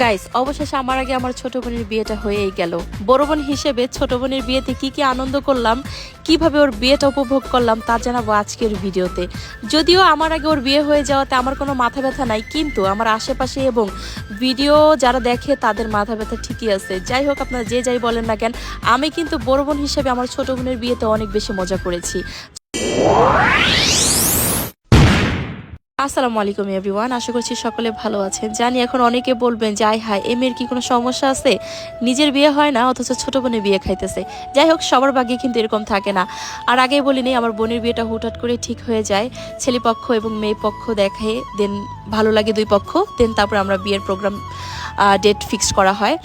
Guys অবশেষে আমার আগে আমার ছোট বোনের বিয়েটা হয়েই গেল। বড় বোন হিসেবে ছোট বোনের বিয়েতে কি কি আনন্দ করলাম, কীভাবে ওর বিয়েটা উপভোগ করলাম তা জানাব আজকের ভিডিওতে। যদিও আমার আগে ওর বিয়ে হয়ে যাওয়াতে আমার কোনো মাথা ব্যথা নাই, কিন্তু আমার আশেপাশে এবং ভিডিও যারা দেখে তাদের মাথা ব্যথা ঠিকই আছে। যাই হোক, আপনারা যে যাই বলেন না কেন, আমি কিন্তু বড় বোন হিসেবে আমার ছোট বোনের বিয়েতে অনেক বেশি মজা করেছি। আসসালামু আলাইকুম এভরিওয়ান আশা করছি সকলে ভালো আছেন। জানি এখন অনেকে বলবেন যে, আয় হায়, এমের কি কোনো সমস্যা আছে? নিজের বিয়ে হয় না, অথচ ছোট বোনের বিয়ে খাইতেছে। যাই হোক, সবার ভাগ্যে কিন্তু এরকম থাকে না। আর আগেই বলিনি আমার বোনের বিয়েটা হুটহাট করে ঠিক হয়ে যায়। ছেলে পক্ষ এবং মেয়ে পক্ষ দেখে, দেন ভালো লাগে দুই পক্ষ, দেন তারপর আমরা বিয়ের প্রোগ্রাম ডেট ফিক্সড করা হয়।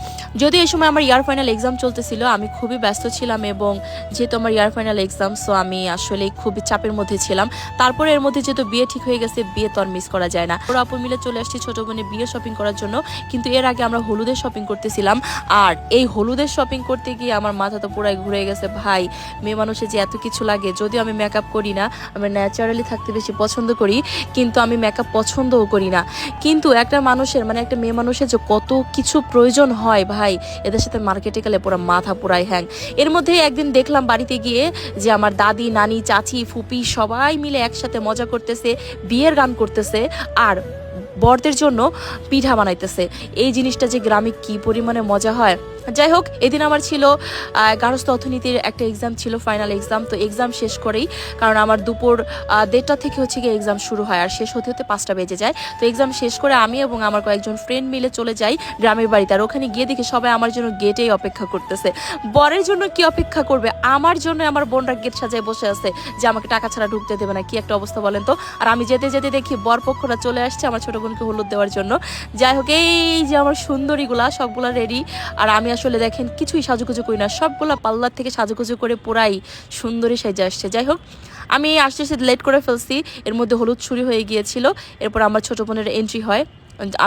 যদিও এই সময় আমার ইয়ার ফাইনাল এক্সাম চলতেছিল, আমি খুবই ব্যস্ত ছিলাম এবং যেহেতু আমার ইয়ার ফাইনাল এক্সাম সো আমি আসলে খুবই চাপের মধ্যে ছিলাম। তারপরে এর মধ্যে যেহেতু বিয়ে ঠিক হয়ে গেছে বিয়ে তো আর মিস করা যায় না। ওরা আপু মিলে চলে আসছি ছোট বোনের বিয়ে শপিং করার জন্য। কিন্তু এর আগে আমরা হলুদের শপিং করতেছিলাম। আর এই হলুদের শপিং করতে গিয়ে আমার মাথা তো পুরাই ঘুরে গেছে, ভাই। মেয়ে মানুষের যে এত কিছু লাগে, যদিও আমি মেকআপ করি না আমি ন্যাচারালি থাকতে বেশি পছন্দ করি, কিন্তু আমি মেকআপ পছন্দও করি না। কিন্তু একটা মানুষের মানে একটা মেয়ে মানুষের যে কত কিছু প্রয়োজন হয়, ভাই, এদের সাথে মার্কেটে গেলে পুরো মাথা পুরাই হ্যাং। এর মধ্যে একদিন দেখলাম বাড়িতে গিয়ে যে আমার দাদি, নানি, চাচি, ফুপি সবাই মিলে একসাথে মজা করতেছে, বিয়ের গান করতেছে আর বরদের জন্য পিঠা বানাইতেছে। এই জিনিসটা যে গ্রামে কি পরিমাণে মজা হয় যাই হোক এদিন আমার ছিল আহ, গার্হস্থ্য অর্থনীতির একটা এক্সাম ছিল ফাইনাল এক্সাম তো এক্সাম শেষ করেই কারণ আমার দুপুর দেড়টা থেকে হচ্ছে গিয়ে এক্সাম শুরু হয় আর শেষ হতে হতে পাঁচটা বেজে যায়। তো এক্সাম শেষ করে আমি এবং আমার কয়েকজন ফ্রেন্ড মিলে চলে যাই গ্রামের বাড়িতে আর ওখানে গিয়ে দেখি সবাই আমার জন্য গেটেই অপেক্ষা করতেছে। বরের জন্য কি অপেক্ষা করবে? আমার জন্য আমার বোনরা গেট সাজায় বসে আছে যে আমাকে টাকা ছাড়া ঢুকতে দেবে না কি একটা অবস্থা বলেন তো? আর আমি যেতে যেতে দেখি বর পক্ষরা চলে আসছে আমার ছোট বোনকে হলুদ দেওয়ার জন্য। যাই হোক এই যে আমার সুন্দরীগুলা সবগুলা রেডি আর আমি আসলে দেখেন কিছুই সাজুগুজু করি না। সবগুলো পাল্লার থেকে সাজুগুজু করে পুরাই সুন্দরী সেজে আসছে। যাই হোক, আমি আসতে আসতে লেট করে ফেলছি। এর মধ্যে হলুদ ছুরি হয়ে গিয়েছিল। এরপর আমার ছোট বোনের এন্ট্রি হয়।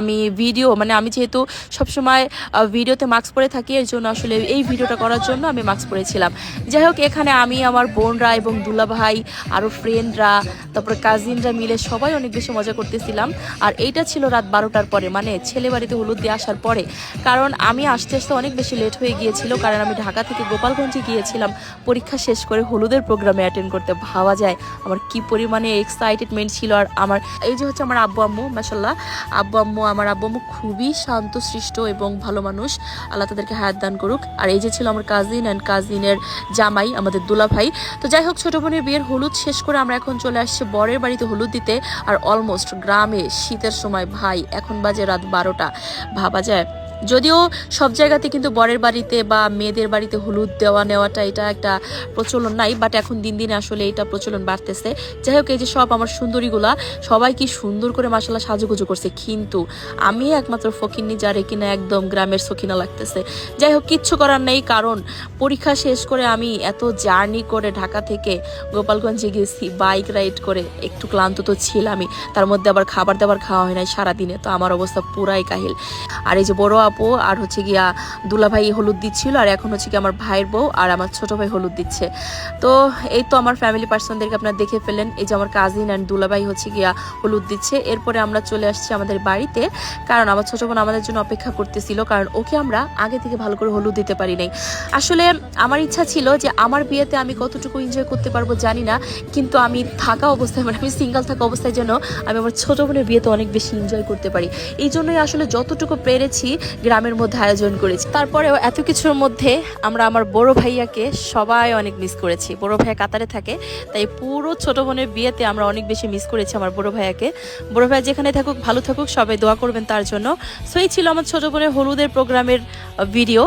আমি ভিডিও মানে আমি যেহেতু সবসময় ভিডিওতে মাস্ক পরে থাকি এর জন্য আসলে এই ভিডিওটা করার জন্য আমি মাস্ক পরেছিলাম যাই হোক, এখানে আমি আমার বোনরা এবং দুলা ভাই আরও ফ্রেন্ডরা তারপরে কাজিনরা মিলে সবাই অনেক বেশি মজা করতেছিলাম। আর এইটা ছিল রাত বারোটার পরে মানে ছেলে বাড়িতে হলুদ দিয়ে আসার পরে। কারণ আমি আসতে আসতে অনেক বেশি লেট হয়ে গিয়েছিল, কারণ আমি ঢাকা থেকে গোপালগঞ্জে গিয়েছিলাম। পরীক্ষা শেষ করে হলুদের প্রোগ্রামে অ্যাটেন্ড করতে, ভাবা যায় আমার কি পরিমাণে এক্সাইটেডমেন্ট ছিল। আর আমার, এই যে হচ্ছে আমার আব্বু আম্মু মাসাল্লাহ আব্বু আম্মু আমার আব্বু আম্মু খুবই শান্ত, সৃষ্ট এবং ভালো মানুষ। আল্লাহ তাদেরকে হায়াত দান করুক। আর এই যে ছিল আমার কাজিন অ্যান্ড কাজিনের জামাই, আমাদের দুলা ভাই তো যাই হোক, ছোটো বোনের বিয়ের হলুদ শেষ করে আমরা এখন চলে আসছি বরের বাড়িতে হলুদ দিতে। আর অলমোস্ট গ্রামে শীতের সময় ভাই, এখন বাজে রাত বারোটা। ভাবা যায় যদিও সব জায়গাতে কিন্তু বরের বাড়িতে বা মেয়েদের বাড়িতে হলুদ দেওয়া নেওয়াটা এটা একটা প্রচলন নাই বাট এখন দিন দিন আসলে এটা প্রচলন বাড়তেছে। যাই হোক, এই যে সব আমার সুন্দরীগুলা, সবাই কি সুন্দর করে মাসাল্লাহ সাজুগুজু করছে, কিন্তু আমি একমাত্র ফকিন্নি যারে কিনা একদম গ্রামের সখিনা লাগতেছে। যাই হোক, কিচ্ছু করার নেই, কারণ পরীক্ষা শেষ করে আমি এত জার্নি করে ঢাকা থেকে গোপালগঞ্জে গেছি, বাইক রাইড করে, একটু ক্লান্ত তো ছিলামই, তার মধ্যে আবার খাবার দাবার খাওয়া হয় নাই সারাদিনে, তো আমার অবস্থা পুরাই কাহিল। আর এই যে বড় আপু আর হচ্ছে গিয়া দুলাভাই হলুদ দিচ্ছিল, আর এখন হচ্ছে কি আমার ভাইয়ের বউ, আর আমার ছোট ভাই হলুদ দিচ্ছে। তো এই তো আমার ফ্যামিলি পার্সনদেরকে আপনারা দেখে ফেলেন এই যে আমার কাজিন অ্যান্ড দুলাভাই হচ্ছে গিয়া হলুদ দিচ্ছে। এরপরে আমরা চলে আসছি আমাদের বাড়িতে, কারণ আমার ছোট বোন আমাদের জন্য অপেক্ষা করতেছিল, কারণ ওকে আমরা আগে থেকে ভালো করে হলুদ দিতে পারি নাই। আসলে আমার ইচ্ছা ছিল যে আমার বিয়েতে আমি কতটুকু এনজয় করতে পারব জানি না, কিন্তু আমি থাকা অবস্থায় মানে আমি সিঙ্গেল থাকা অবস্থায় যেন আমি আমার ছোট বোনের বিয়েতে অনেক বেশি এনজয় করতে পারি। এই জন্যই আসলে যতটুকু পেরেছি গ্রামের মধ্যে আয়োজন করেছি। তারপরেও এত কিছুর মধ্যে আমরা আমার বড় ভাইয়াকে সবাই অনেক মিস করেছি। বড় ভাইয়া কাতারে থাকে, তাই পুরো ছোট বোনের বিয়েতে আমরা অনেক বেশি মিস করেছি আমার বড় ভাইয়াকে। বড় ভাইয়া যেখানে থাকুক, ভালো থাকুক, সবাই দোয়া করবেন তার জন্য। সো এই ছিল আমার ছোট বোনের হলুদের প্রোগ্রামের ভিডিও